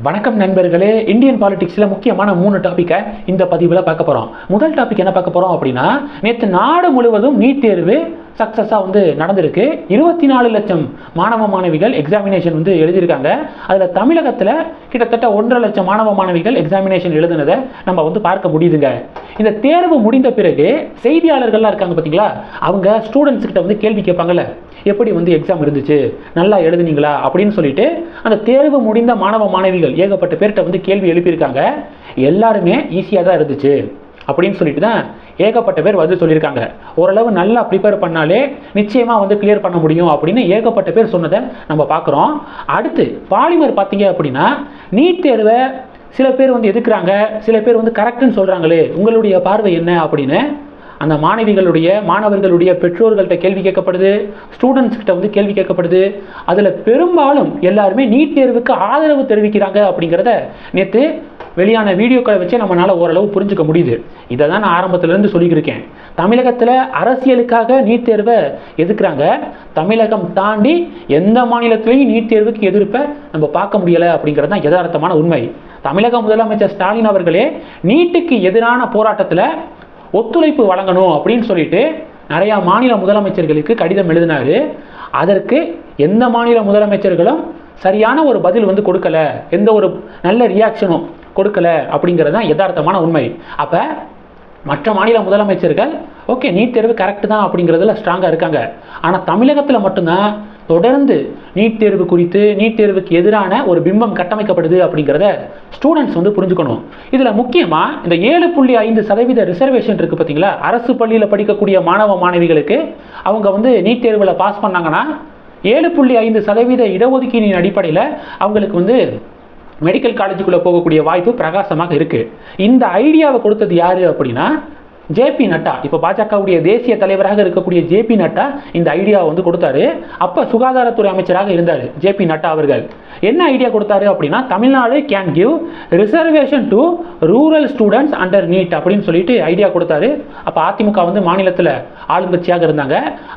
வணக்கம் நண்பர்களே இந்தியன் பாலிடிக்ஸில் முக்கியமான மூணு டாப்பிக்கை இந்த பதிவில் பார்க்க போகிறோம் முதல் டாபிக் என்ன பார்க்க போகிறோம் அப்படின்னா நேற்று நாடு முழுவதும் நீட் தேர்வு சக்ஸஸாக வந்து நடந்திருக்கு. இருபத்தி நாலு லட்சம் மாணவ மாணவிகள் எக்ஸாமினேஷன் வந்து எழுதியிருக்காங்க. அதில் தமிழகத்தில் கிட்டத்தட்ட ஒன்றரை லட்சம் மாணவ மாணவிகள் எக்ஸாமினேஷன் எழுதுனதை நம்ம வந்து பார்க்க முடியுதுங்க. இந்த தேர்வு முடிந்த பிறகு செய்தியாளர்கள்லாம் இருக்காங்க பார்த்தீங்களா அவங்க ஸ்டூடெண்ட்ஸ் கிட்ட வந்து கேள்வி கேட்பாங்கல்ல. எப்படி வந்து எக்ஸாம் இருந்துச்சு? நல்லா எழுதுனீங்களா? அப்படின்னு சொல்லிட்டு அந்த தேர்வு முடிந்த மாணவ மாணவிகள் ஏகப்பட்ட பேர்கிட்ட வந்து கேள்வி எழுப்பியிருக்காங்க. எல்லாருமே ஈஸியாக தான் இருந்துச்சு. அப்படின்னு சொல்லிட்டு தான் ஏகப்பட்ட பேர் வந்து சொல்லியிருக்காங்க. ஓரளவு நல்லா ப்ரிப்பேர் பண்ணாலே நிச்சயமாக வந்து கிளியர் பண்ண முடியும் அப்படின்னு ஏகப்பட்ட பேர் சொன்னதை நம்ம பார்க்குறோம். அடுத்து பாலிமர் பார்த்தீங்க அப்படின்னா நீட் தேர்வை சில பேர் வந்து எதுக்குறாங்க? சில பேர் வந்து கரெக்டுன்னு சொல்கிறாங்களே உங்களுடைய பார்வை என்ன அப்படின்னு அந்த மாணவிகளுடைய மாணவர்களுடைய பெற்றோர்கள்ட்ட கேள்வி கேட்கப்படுது ஸ்டூடெண்ட்ஸ் கிட்ட வந்து கேள்வி கேட்கப்படுது. அதில் பெரும்பாலும் எல்லாருமே நீட் தேர்வுக்கு ஆதரவு தெரிவிக்கிறாங்க அப்படிங்கிறத நேற்று வெளியான வீடியோக்களை வச்சு நம்மளால் ஓரளவு புரிஞ்சுக்க முடியுது. இதை தான் நான் ஆரம்பத்திலேருந்து சொல்லியிருக்கேன் தமிழகத்தில் அரசியலுக்காக நீட் தேர்வை எதிர்க்கிறாங்க தமிழகம் தாண்டி எந்த மாநிலத்திலையும் நீட் தேர்வுக்கு எதிர்ப்பை நம்ம பார்க்க முடியலை அப்படிங்கிறது தான் யதார்த்தமான உண்மை. தமிழக முதலமைச்சர் ஸ்டாலின் அவர்களே நீட்டுக்கு எதிரான போராட்டத்தில் ஒத்துழைப்பு வழங்கணும் அப்படின்னு சொல்லிட்டு நிறையா மாநில முதலமைச்சர்களுக்கு கடிதம் எழுதினாரு. அதற்கு எந்த மாநில முதலமைச்சர்களும் சரியான ஒரு பதில் வந்து கொடுக்கல. எந்த ஒரு நல்ல ரியாக்ஷனும் கொடுக்கல அப்படிங்கிறது தான் யதார்த்தமான உண்மை. அப்போ மற்ற மாநில முதலமைச்சர்கள் ஓகே நீட் தேர்வு கரெக்டு தான் அப்படிங்கிறதுல ஸ்ட்ராங்காக இருக்காங்க. ஆனால் தமிழகத்தில் மட்டும்தான் தொடர்ந்து நீட் தேர்வு குறித்து நீட் தேர்வுக்கு எதிரான ஒரு பிம்பம் கட்டமைக்கப்படுது அப்படிங்கிறத ஸ்டூடெண்ட்ஸ் வந்து புரிஞ்சுக்கணும். இதில் முக்கியமாக இந்த ஏழு புள்ளி ஐந்து சதவீத ரிசர்வேஷன் இருக்குது பார்த்தீங்களா அரசு பள்ளியில் படிக்கக்கூடிய மாணவ மாணவிகளுக்கு அவங்க வந்து நீட் தேர்வில் பாஸ் பண்ணாங்கன்னா ஏழு புள்ளி ஐந்து சதவீத இடஒதுக்கீடின் அடிப்படையில் அவங்களுக்கு வந்து மெடிக்கல் காலேஜுக்குள்ளே போகக்கூடிய வாய்ப்பு பிரகாசமாக இருக்குது இந்த ஐடியாவை கொடுத்தது யார் அப்படின்னா ஜேபி நட்டா இப்போ பாஜகவுடைய தேசிய தலைவராக இருக்கக்கூடிய ஜேபி நட்டா இந்த ஐடியாவை வந்து கொடுத்தாரு. அப்போ சுகாதாரத்துறை அமைச்சராக இருந்தார் ஜேபி நட்டா அவர்கள். என்ன ஐடியா கொடுத்தாரு அப்படின்னா Tamil Nadu can give reservation to rural students under NEET அப்படின்னு சொல்லிட்டு ஐடியா கொடுத்தாரு. அப்போ அதிமுக வந்து மாநிலத்தில் ஆளுங்கட்சியாக இருந்தாங்க.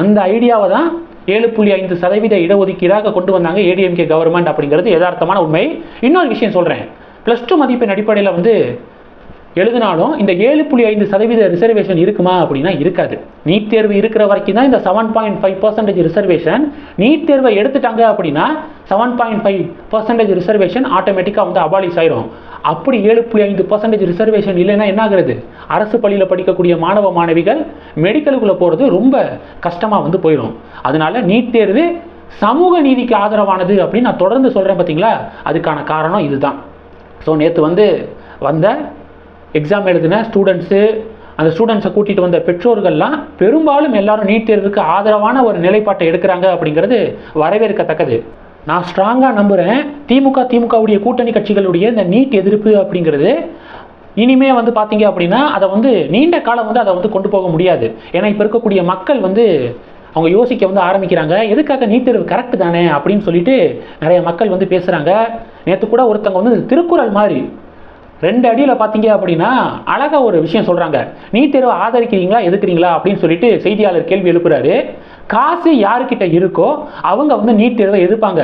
அந்த ஐடியாவை தான் ஏழு புள்ளி ஐந்து சதவீத இடஒதுக்கீடாக கொண்டு வந்தாங்க ஏடிஎம்கே கவர்மெண்ட் அப்படிங்கிறது யதார்த்தமான உண்மை. இன்னொரு விஷயம் சொல்கிறேன் ப்ளஸ் டூ மதிப்பெண் அடிப்படையில் வந்து எழுதினாலும் இந்த ஏழு புள்ளி ஐந்து சதவீத ரிசர்வேஷன் இருக்குமா அப்படின்னா இருக்காது. நீட் தேர்வு இருக்கிற வரைக்கும் தான் இந்த seven point five percentage reservation NEET தேர்வை எடுத்துட்டாங்க அப்படின்னா seven point five percentage reservation ஆட்டோமேட்டிக்காக வந்து அபாலிஷ் ஆயிரும். அப்படி ஏழு புள்ளி ஐந்து பர்சன்டேஜ் ரிசர்வேஷன் இல்லைன்னா என்ன ஆகுறது அரசு பள்ளியில் படிக்கக்கூடிய மாணவ மாணவிகள் மெடிக்கலுக்குள்ளே போகிறது ரொம்ப கஷ்டமாக வந்து போயிடும் அதனால நீட் தேர்வு சமூக நீதிக்கு ஆதரவானது அப்படின்னு நான் தொடர்ந்து சொல்கிறேன் பார்த்தீங்களா அதுக்கான காரணம் இதுதான். ஸோ நேற்று வந்து வந்த எக்ஸாம் எழுதின ஸ்டூடெண்ட்ஸு அந்த ஸ்டூடெண்ட்ஸை கூட்டிகிட்டு வந்த பெற்றோர்கள்லாம் பெரும்பாலும் எல்லாரும் நீட் தேர்வுக்கு ஆதரவான ஒரு நிலைப்பாட்டை எடுக்கிறாங்க அப்படிங்கிறது வரவேற்கத்தக்கது. நான் ஸ்ட்ராங்காக நம்புகிறேன் திமுக திமுகவுடைய கூட்டணி கட்சிகளுடைய இந்த நீட் எதிர்ப்பு அப்படிங்கிறது இனிமே வந்து பார்த்தீங்க அப்படின்னா அதை வந்து நீண்ட காலம் வந்து அதை வந்து கொண்டு போக முடியாது. ஏன்னா இப்போ இருக்கக்கூடிய மக்கள் வந்து அவங்க யோசிக்க வந்து ஆரம்பிக்கிறாங்க எதுக்காக நீட் தேர்வு கரெக்ட் தானே? அப்படின்னு சொல்லிட்டு நிறைய மக்கள் வந்து பேசுகிறாங்க நேற்று கூட ஒருத்தவங்க வந்து திருக்குறள் மாதிரி ரெண்டு அடியில் பார்த்தீங்க அப்படின்னா அழகாக ஒரு விஷயம் சொல்கிறாங்க நீட் தேர்வை ஆதரிக்கிறீங்களா எதுக்குறீங்களா அப்படின்னு சொல்லிட்டு செய்தியாளர் கேள்வி எழுப்புறாரு. காசு யாருக்கிட்ட இருக்கோ அவங்க வந்து நீட் தேர்வை எதிர்ப்பாங்க.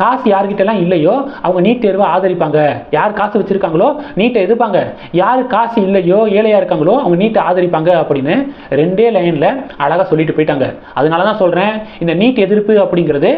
காசு யார்கிட்டலாம் இல்லையோ அவங்க நீட் தேர்வை ஆதரிப்பாங்க. யார் காசு வச்சுருக்காங்களோ நீட்டை எதிர்ப்பாங்க. யார் காசு இல்லையோ ஏழையாக இருக்காங்களோ அவங்க நீட்டை ஆதரிப்பாங்க அப்படின்னு ரெண்டே லைனில் அழகாக சொல்லிட்டு போயிட்டாங்க. அதனால தான் சொல்கிறேன் இந்த நீட் எதிர்ப்பு அப்படிங்கிறது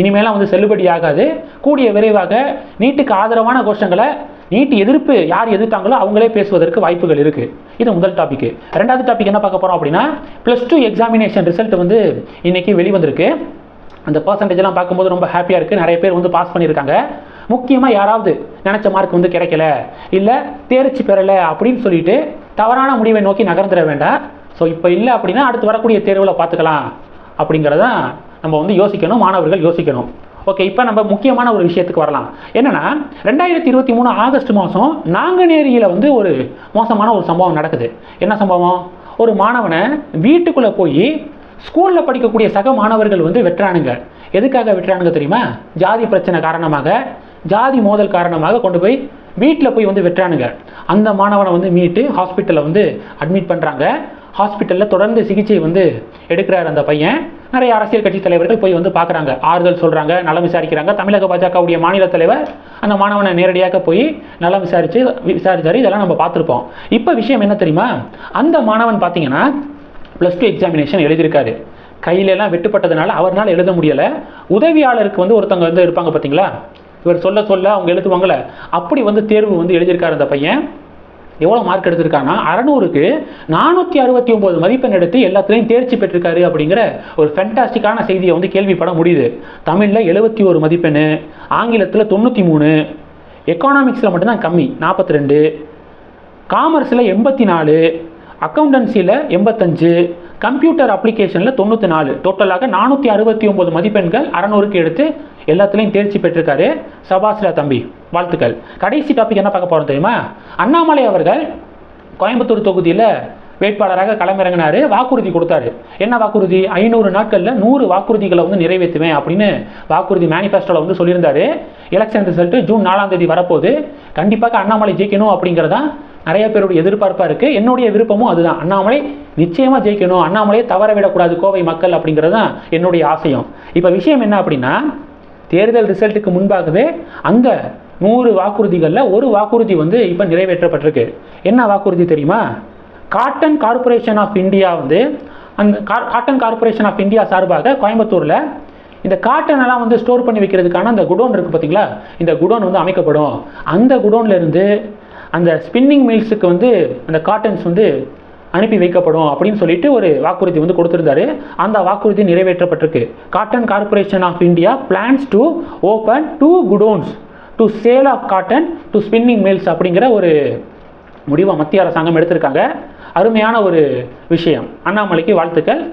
இனிமேலாம் வந்து செல்லுபடி ஆகாது கூடிய விரைவாக நீட்டுக்கு ஆதரவான கோஷங்களை நீட் எதிர்ப்பு யார் எதிர்த்தாங்களோ அவங்களே பேசுவதற்கு வாய்ப்புகள் இருக்கு. இது முதல் டாபிக் ரெண்டாவது டாபிக் என்ன பார்க்க போறோம் அப்படின்னா ப்ளஸ் டூ எக்ஸாமினேஷன் ரிசல்ட் வந்து இன்னைக்கு வெளிவந்திருக்கு. அந்த பர்சன்டேஜ்லாம் பார்க்கும்போது ரொம்ப ஹாப்பியாக இருக்குது நிறைய பேர் வந்து பாஸ் பண்ணியிருக்காங்க. முக்கியமாக யாராவது நினச்ச மார்க் வந்து கிடைக்கல இல்லை தேர்ச்சி பெறலை அப்படின்னு சொல்லிட்டு தவறான முடிவை நோக்கி நகர்ந்துட வேண்டாம். ஸோ இப்போ இல்லை அப்படின்னா அடுத்து வரக்கூடிய தேர்வில் பார்த்துக்கலாம் அப்படிங்கிறதான் நம்ம வந்து யோசிக்கணும் மாணவர்கள் யோசிக்கணும். ஓகே இப்போ நம்ம முக்கியமான ஒரு விஷயத்துக்கு வரலாம். என்னன்னா ரெண்டாயிரத்தி இருபத்தி மூணு ஆகஸ்ட் மாதம் நாங்குநேரியில் வந்து ஒரு மோசமான ஒரு சம்பவம் நடக்குது. என்ன சம்பவம்? ஒரு மாணவனை வீட்டுக்குள்ளே போய் ஸ்கூலில் படிக்கக்கூடிய சக மாணவர்கள் வந்து வெட்டுறானுங்க. எதுக்காக வெட்டுறானுங்க தெரியுமா? ஜாதி பிரச்சனை காரணமாக ஜாதி மோதல் காரணமாக கொண்டு போய் வீட்டில் போய் வந்து வெட்டுறானுங்க. அந்த மாணவனை வந்து மீட்டு ஹாஸ்பிட்டலில் வந்து அட்மிட் பண்ணுறாங்க ஹாஸ்பிட்டலில் தொடர்ந்து சிகிச்சை வந்து எடுக்கிறார் அந்த பையன். நிறைய அரசியல் கட்சி தலைவர்கள் போய் வந்து பார்க்குறாங்க. ஆறுதல் சொல்கிறாங்க நலம் விசாரிக்கிறாங்க. தமிழக பாஜகவுடைய மாநில தலைவர் அந்த மாணவனை நேரடியாக போய் நலம் விசாரித்து விசாரித்தார் இதெல்லாம் நம்ம பார்த்துருப்போம். இப்போ விஷயம் என்ன தெரியுமா? அந்த மாணவன் பார்த்தீங்கன்னா ப்ளஸ் டூ எக்ஸாமினேஷன் எழுதியிருக்காரு. கையிலெல்லாம் வெட்டுப்பட்டதுனால அவரால் எழுத முடியலை. உதவியாளருக்கு வந்து ஒருத்தவங்க வந்து இருப்பாங்க பார்த்தீங்களா இவர் சொல்ல சொல்ல அவங்க எழுதுவாங்கள்ல அப்படி வந்து தேர்வு வந்து எழுதியிருக்காரு அந்த பையன். எவ்வளோ மார்க் எடுத்திருக்காங்கன்னா அறநூறுக்கு நானூற்றி அறுபத்தி ஒம்பது மதிப்பெண் எடுத்து எல்லாத்துலேயும் தேர்ச்சி பெற்றிருக்காரு அப்படிங்கிற ஒரு ஃபென்டாஸ்டிக்கான செய்தியை வந்து கேள்விப்பட முடியுது. தமிழில் எழுபத்தி ஒரு மதிப்பெண் ஆங்கிலத்தில் தொண்ணூற்றி மூணு எக்கானாமிக்ஸில் மட்டும்தான் கம்மி நாற்பத்தி ரெண்டு காமர்ஸில் எண்பத்தி நாலு அக்கௌண்டன்சியில் எண்பத்தஞ்சு கம்ப்யூட்டர் அப்ளிகேஷனில் தொண்ணூற்றி நாலு. டோட்டலாக நானூற்றி அறுபத்தி ஒம்பது மதிப்பெண்கள் அறநூறுக்கு எடுத்து எல்லாத்துலேயும் தேர்ச்சி பெற்றிருக்காரு சபாஸ்ரா தம்பி. வாழ்த்துக்கள். கடைசி டாபிக் என்ன பார்க்க போகிறோம் தெரியுமா? அண்ணாமலை அவர்கள் கோயம்புத்தூர் தொகுதியில் வேட்பாளராக களமிறங்கினார் வாக்குறுதி கொடுத்தாரு. என்ன வாக்குறுதி? ஐநூறு நாட்களில் நூறு வாக்குறுதிகளை வந்து நிறைவேற்றுவேன் அப்படின்னு வாக்குறுதி மேனிஃபெஸ்டோவில் வந்து சொல்லியிருந்தாரு. எலெக்ஷன் ரிசல்ட்டு ஜூன் நாலாம் தேதி வரப்போகுது. கண்டிப்பாக அண்ணாமலை ஜெயிக்கணும் அப்படிங்கிறதான் நிறைய பேருடைய எதிர்பார்ப்பாக இருக்குது என்னுடைய விருப்பமும் அதுதான். அண்ணாமலை நிச்சயமாக ஜெயிக்கணும். அண்ணாமலையை தவற விடக்கூடாது கோவை மக்கள் அப்படிங்கிறது தான் என்னுடைய ஆசையும். இப்போ விஷயம் என்ன அப்படின்னா தேர்தல் ரிசல்ட்டுக்கு முன்பாகவே அந்த நூறு வாக்குறுதிகளில் ஒரு வாக்குறுதி வந்து இப்போ நிறைவேற்றப்பட்டிருக்கு. என்ன வாக்குறுதி தெரியுமா? காட்டன் கார்ப்பரேஷன் ஆஃப் இந்தியா வந்து அந்த கா- காட்டன் கார்ப்பரேஷன் ஆஃப் இந்தியா சார்பாக கோயம்புத்தூரில் இந்த காட்டன் எல்லாம் வந்து ஸ்டோர் பண்ணி வைக்கிறதுக்கான அந்த குடோன் இருக்குது பார்த்தீங்களா இந்த குடோன் வந்து அமைக்கப்படும். அந்த குடோன்லேருந்து அந்த ஸ்பின்னிங் மில்ஸுக்கு வந்து அந்த காட்டன்ஸ் வந்து அனுப்பி வைக்கப்படும் அப்படின்னு சொல்லிட்டு ஒரு வாக்குறுதி வந்து கொடுத்துருந்தாரு. அந்த வாக்குறுதி நிறைவேற்றப்பட்டிருக்கு. Cotton corporation of India plans to open two godowns to sale of cotton to spinning mills அப்படிங்கிற ஒரு முடிவை மத்திய அரசாங்கம் எடுத்திருக்காங்க. அருமையான ஒரு விஷயம். அண்ணாமலைக்கு வாழ்த்துக்கள்.